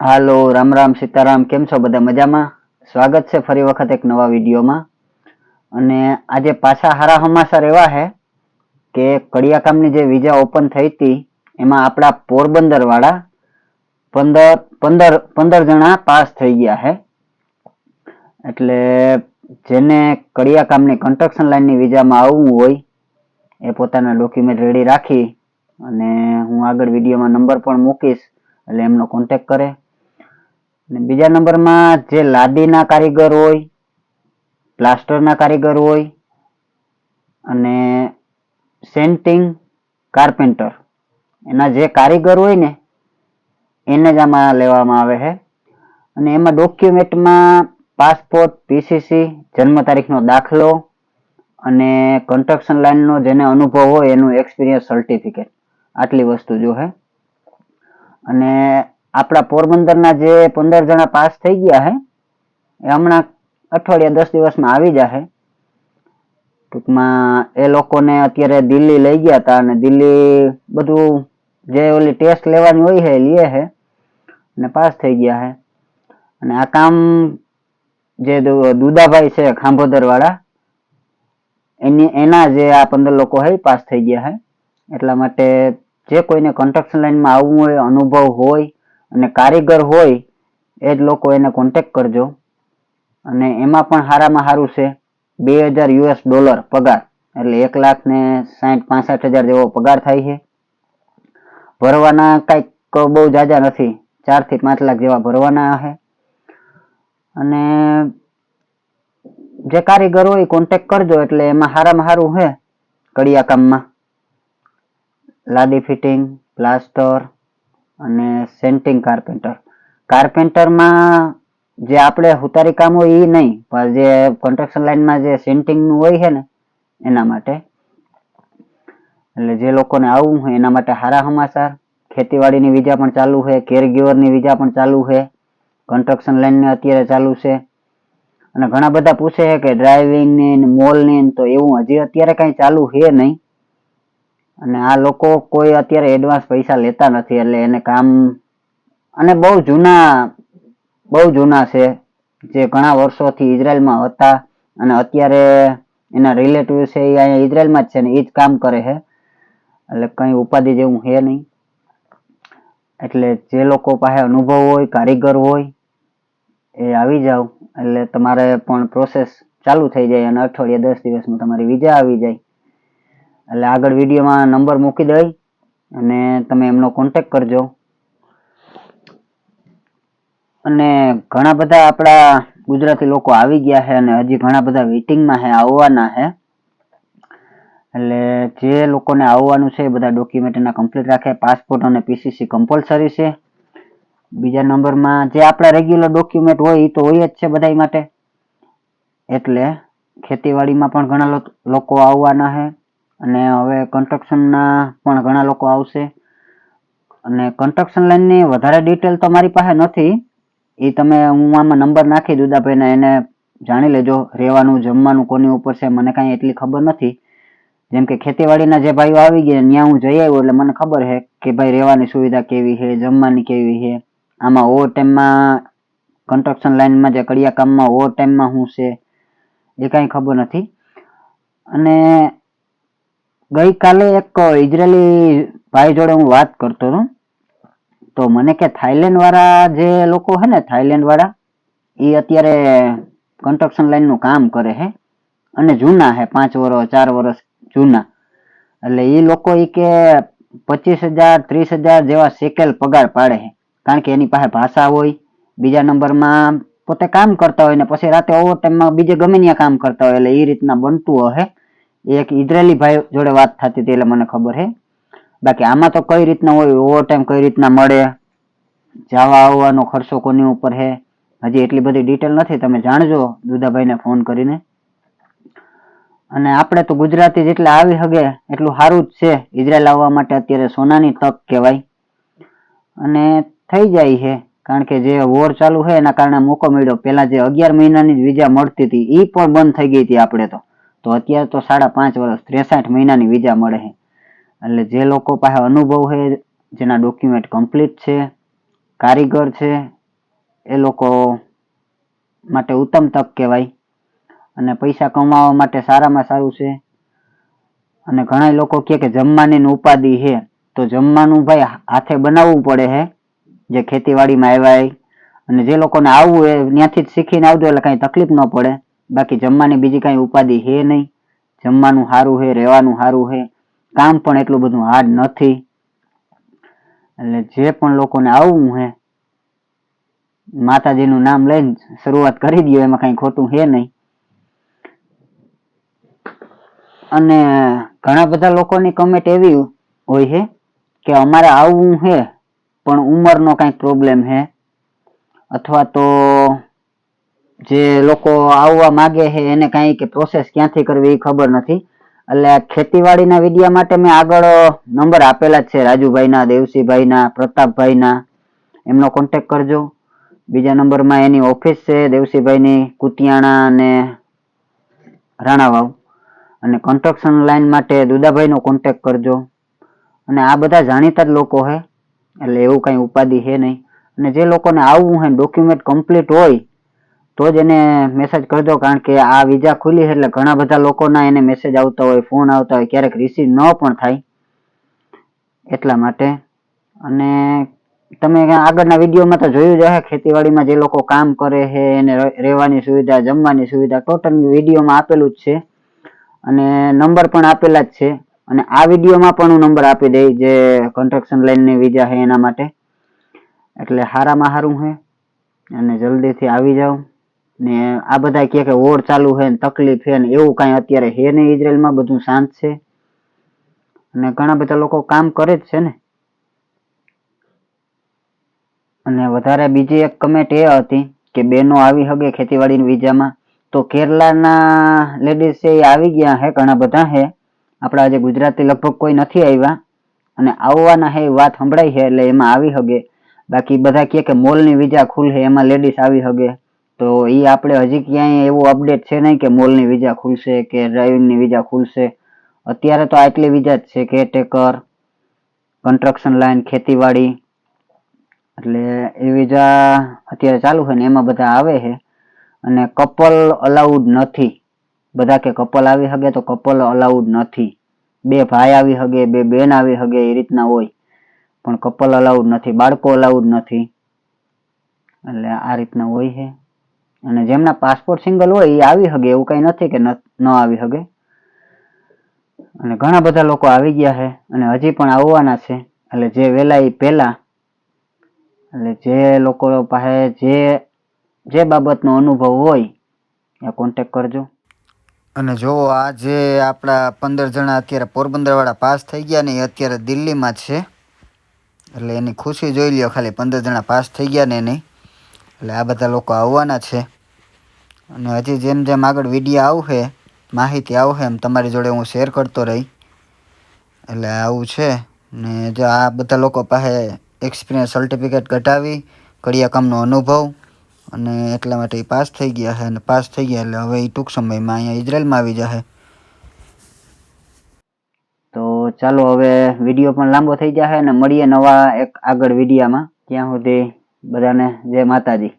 હાલો, રામ રામ સીતારામ, કેમ છો બધા મજામાં? સ્વાગત છે ફરી વખત એક નવા વિડીયોમાં. અને આજે પાછા હારા સમાચાર એવા છે કે કડિયાકામની જે વિઝા ઓપન થઈ હતી, એમાં આપણા પોરબંદર વાળા પંદર પંદર પંદર જણા પાસ થઈ ગયા છે એટલે જેને કડિયાકામની કન્સ્ટ્રક્શન લાઇનની વિઝામાં આવવું હોય, એ પોતાના ડોક્યુમેન્ટ રેડી રાખી અને હું આગળ વિડીયોમાં નંબર પણ મૂકીશ, એટલે એમનો કોન્ટેક કરે. અને બીજા નંબરમાં જે લાદીના કારીગર હોય, પ્લાસ્ટરના કારીગર હોય અને સેન્ટિંગ કાર્પેન્ટર, એના જે કારીગર હોય ને, એને જ આમાં લેવામાં આવે છે. અને એમાં ડોક્યુમેન્ટમાં પાસપોર્ટ પીસીસી જન્મ તારીખનો દાખલો અને કન્સ્ટ્રક્શન લાઇનનો જેને અનુભવ હોય એનું એક્સપિરિયન્સ સર્ટિફિકેટ. આટલી વસ્તુ જો હે. અને આપણા પોરબંદરના જે પંદર જણા પાસ થઈ ગયા હે, એ હમણાં અઠવાડિયા દસ દિવસમાં આવી જશે ટૂંકમાં એ લોકોને અત્યારે દિલ્હી લઈ ગયા હતા અને દિલ્હી બધું જે ઓલી ટેસ્ટ લેવાની હોય છે લે છે અને પાસ થઈ ગયા છે અને આ કામ જે દુદાભાઈ છે ખાંભોદર વાળા એની, એના જે આ પંદર લોકો હે પાસ થઈ ગયા છે એટલા માટે જે કોઈને કન્સ્ટ્રક્શન લાઈનમાં આવવું હોય, અનુભવ હોય અને કારીગર હોય એ જ લોકો એને કોન્ટેક્ટ કરજો. અને એમાં પણ સારામાં સારું છે. બે હજાર યુએસ ડોલર પગાર. એટલે એક લાખ ને સાઠ પાસઠ હજાર જેવો પગાર થાય છે. ભરવાના કાંઈક બહુ જાજા નથી. ચારથી પાંચ લાખ જેવા ભરવાના છે. અને જે કારીગર હોય કોન્ટેક કરજો એટલે એમાં સારામાં સારું છે. કડિયા કામમાં લાદી ફિટિંગ પ્લાસ્ટર અને સેન્ટિંગ કાર્પેન્ટર. કાર્પેન્ટરમાં જે આપણે હુતારી કામ હોય એ નહીં, પણ જે કન્સ્ટ્રક્શન લાઇનમાં જે સેન્ટિંગનું હોય છે ને, એના માટે. એટલે જે લોકોને આવવું હોય એના માટે સારા સમાચાર ખેતીવાડીની વિઝા પણ ચાલુ છે, કેરગીવરની વિઝા પણ ચાલુ છે, કન્સ્ટ્રક્શન લાઈનની અત્યારે ચાલુ છે. અને ઘણા બધા પૂછે છે કે ડ્રાઇવિંગની ને મોલની ને તો એવું હજી અત્યારે કાંઈ ચાલુ છે નહીં. અને આ લોકો કોઈ અત્યારે એડવાન્સ પૈસા લેતા નથી, એટલે એને કામ અને બહુ જૂના બહુ જૂના છે, જે ઘણા વર્ષોથી ઇઝરાયલમાં હતા અને અત્યારે એના રિલેટિવ છે એ અહીંયા ઇઝરાયલમાં જ છે ને, એ જ કામ કરે છે. એટલે કંઈ ઉપાધિ જેવું છે નહીં. એટલે જે લોકો પાસે અનુભવ હોય, કારીગર હોય, એ આવી જાવ. એટલે તમારે પણ પ્રોસેસ ચાલુ થઈ જાય અને અઠવાડિયા દસ દિવસમાં તમારી વિઝા આવી જાય. એટલે આગળ વિડીયોમાં નંબર મૂકી દઈ અને તમે એમનો કોન્ટેક કરજો. અને ઘણા બધા આપણા ગુજરાતી લોકો આવી ગયા છે અને હજી ઘણા બધા વેઇટિંગમાં છે, આવવાના છે. એટલે જે લોકોને આવવાનું છે એ બધા ડોક્યુમેન્ટ એના કમ્પ્લીટ રાખે. પાસપોર્ટ અને પીસીસી કમ્પલસરી છે. બીજા નંબરમાં જે આપણા રેગ્યુલર ડોક્યુમેન્ટ હોય એ તો હોય જ છે બધા માટે. એટલે ખેતીવાડીમાં પણ ઘણા લોકો આવવાના છે. અને હવે કન્સ્ટ્રક્શનના પણ ઘણા લોકો આવશે. અને કન્સ્ટ્રક્શન લાઈનની વધારે ડિટેલ તો મારી પાસે નથી. એ તમે હું આમાં નંબર નાખી દુદાભાઈને એને જાણી લેજો, રહેવાનું, જમવાનું કોની ઉપર છે, મને કાંઈ એટલી ખબર નથી. જેમ કે ખેતીવાડીના જે ભાઈઓ આવી ગયા, ત્યાં હું જઈ આવ્યો એટલે મને ખબર છે કે ભાઈ રહેવાની સુવિધા કેવી છે, જમવાની કેવી છે. આમાં ઓવર ટાઈમમાં કન્સ્ટ્રક્શન લાઈનમાં જે કડિયા કામમાં ઓવર ટાઈમમાં શું છે, એ કાંઈ ખબર નથી. અને ગઈકાલે એક ઇઝરાયેલી ભાઈ જોડે હું વાત કરતો હતો. તો મને કે થાઈલેન્ડ વાળા જે લોકો છે ને થાઈલેન્ડ વાળા એ અત્યારે કન્સ્ટ્રક્શન લાઈનનું કામ કરે છે અને જૂના છે પાંચ વર્ષ ચાર વર્ષ જૂના. એટલે એ લોકો એ કે પચીસ હજાર, ત્રીસ હજાર જેવા શેકેલ પગાર પાડે છે કારણ કે એની પાસે ભાષા હોય, બીજા નંબરમાં પોતે કામ કરતા હોય ને, પછી રાતે ઓવર ટાઈમમાં બીજે ગમે ત્યાં કામ કરતા હોય, એટલે એ રીતના બનતું હશે એક ઇઝરાયેલી ભાઈ જોડે વાત થતી હતી, એટલે મને ખબર હે. બાકી આમાં તો કઈ રીતના હોય ઓવર ટાઈમ કઈ રીતના મળે, જવા આવવાનો ખર્ચો કોની ઉપર છે હજી એટલી બધી ડિટેલ નથી, તમે જાણજો દુદાભાઈને ફોન કરીને. અને આપણે તો ગુજરાતી જેટલા આવી શકે એટલું સારું જ છે. ઇઝરાયલ આવવા માટે અત્યારે સોનાની તક કહેવાય. અને થઈ જાય છે, કારણ કે જે વોર ચાલુ છે, એના કારણે મોકો મળ્યો. પહેલા જે અગિયાર મહિનાની જ વિઝા મળતી હતી એ પણ બંધ થઈ ગઈ હતી આપણે તો. તો અત્યારે તો સાડા પાંચ વર્ષ, ત્રેસઠ મહિનાની વિઝા મળે છે. એટલે જે લોકો પાસે અનુભવ છે, જેના ડોક્યુમેન્ટ કમ્પ્લીટ છે, કારીગર છે, એ લોકો માટે ઉત્તમ તક કહેવાય. અને પૈસા કમાવા માટે સારામાં સારું છે. અને ઘણા લોકો કહે કે જમવાની ઉપાધિ છે. તો જમવાનું ભાઈ હાથે બનાવવું પડે છે, જે ખેતીવાડીમાં આવ્યા અને જે લોકોને આવવું એ ત્યાંથી જ શીખીને આવજો, એટલે કાંઈ તકલીફ ન પડે. બાકી જમવાની બીજી કાંઈ ઉપાધિ હે નહીં. જમવાનું સારું હે, રહેવાનું સારું છે કામ પણ એટલું બધું હાર્ડ નથી. એટલે જે પણ લોકોને આવવું છે માતાજીનું નામ લઈને શરૂઆત કરી દો એમાં કાંઈ ખોટું છે નહીં. અને ઘણા બધા લોકોની કમેન્ટ એવી હોય છે કે અમારે આવવું છે પણ ઉંમરનો કાંઈક પ્રોબ્લેમ છે અથવા તો જે લોકો આવવા માંગે છે એને કાંઈ કે પ્રોસેસ ક્યાંથી કરવી એ ખબર નથી. એટલે ખેતીવાડીના વિડિયા માટે મેં આગળ નંબર આપેલા જ છે, રાજુભાઈના, દેવસીભાઈના, પ્રતાપભાઈના. એમનો કોન્ટેક કરજો. બીજા નંબરમાં એની ઓફિસ છે, દેવસીભાઈની કુતિયાણા અને રાણાવાવ. અને કન્સ્ટ્રક્શન લાઈન માટે દુદાભાઈનો કોન્ટેક કરજો. અને આ બધા જાણીતા જ લોકો છે. એટલે એવું કાંઈ ઉપાધિ છે નહીં. અને જે લોકોને આવવું હોય ડોક્યુમેન્ટ કમ્પ્લીટ હોય તો જ એને મેસેજ કરજો, કારણ કે આ વિઝા ખુલી છે એટલે ઘણા બધા લોકોના એને મેસેજ આવતા હોય ફોન આવતા હોય, ક્યારેક રિસીવ ન પણ થાય. એટલા માટે. અને તમે આગળના વિડીયોમાં તો જોયું જ હશે, ખેતીવાડીમાં જે લોકો કામ કરે છે, એને રહેવાની સુવિધા, જમવાની સુવિધા, ટોટલ વિડીયોમાં આપેલું જ છે. અને નંબર પણ આપેલા જ છે. અને આ વિડીયોમાં પણ હું નંબર આપી દઈ જે કન્સ્ટ્રક્શન લાઇનની વિઝા છે એના માટે. એટલે હારામાં સારું છે અને જલ્દીથી આવી જાઓ. ને આ બધા કહે કે વોર ચાલુ છે ને તકલીફ છે ને એવું કાંઈ અત્યારે છે નહીં ઇઝરાયલમાં, બધું શાંત છે. અને ઘણા બધા લોકો કામ કરે જ છે ને. અને વધારે બીજી એક કમેન્ટ એ હતી કે બેનો આવી હગે ખેતીવાડીની વિઝામાં તો કેરલાના લેડીઝ છે એ આવી ગયા છે ઘણા બધા છે આપણા આજે ગુજરાતી લગભગ કોઈ નથી આવ્યા. અને આવવાના હે વાત સંભળાઈ છે એટલે એમાં આવી હગે. બાકી બધા કહે કે મોલની વિઝા ખુલશે એમાં લેડીઝ આવી હગે. તો એ આપણે હજી ક્યાંય એવું અપડેટ છે નહીં કે મોલની વિઝા ખુલશે કે ડ્રાઇવિંગની વિઝા ખુલશે? અત્યારે તો આટલી વિઝા જ છે કેરટેકર કન્સ્ટ્રક્શન લાઈન ખેતીવાડી. એટલે એ વિઝા અત્યારે ચાલુ છે ને, એમાં બધા આવે છે. અને કપલ અલાઉડ નથી. બધા કે કપલ આવી શકે તો કપલ અલાઉડ નથી. બે ભાઈ આવી શકે બે બેન આવી શકે એ રીતના હોય. પણ કપલ અલાઉડ નથી, બાળકો અલાઉડ નથી. એટલે આ રીતના હોય છે. અને જેમના પાસપોર્ટ સિંગલ હોય એ આવી શકે એવું કઈ નથી કે ન આવી શકે અને ઘણા બધા લોકો આવી ગયા છે, અને હજી પણ આવવાના છે. એટલે જે વહેલા એ પહેલા, એટલે જે લોકો પાસે જે જે બાબતનો અનુભવ હોય એ કોન્ટેક કરજો. અને જો આ જે આપણા પંદર જણા અત્યારે પોરબંદરવાળા પાસ થઈ ગયા ને, એ અત્યારે દિલ્હીમાં છે. એટલે એની ખુશી જોઈ લ્યો, ખાલી પંદર જણા પાસ થઈ ગયા ને એની. એટલે આ બધા લોકો આવવાના છે. અને હજી જેમ જેમ આગળ વીડિયો આવશે, માહિતી આવશે, એમ તમારી જોડે હું શેર કરતો રહી. એટલે આવું છે. ને જો આ બધા લોકો પાસે એક્સપિરિયન્સ સર્ટિફિકેટ કઢાવી કડિયા કામનો અનુભવ, અને એટલા માટે પાસ થઈ ગયા છે. અને પાસ થઈ ગયા એટલે હવે એ ટૂંક સમયમાં અહીંયા ઇઝરાયલમાં આવી જશે. તો ચાલો હવે વીડિયો પણ લાંબો થઈ જશે અને મળીએ નવા એક આગળ વિડીયામાં. ત્યાં સુધી બધાને જય માતાજી.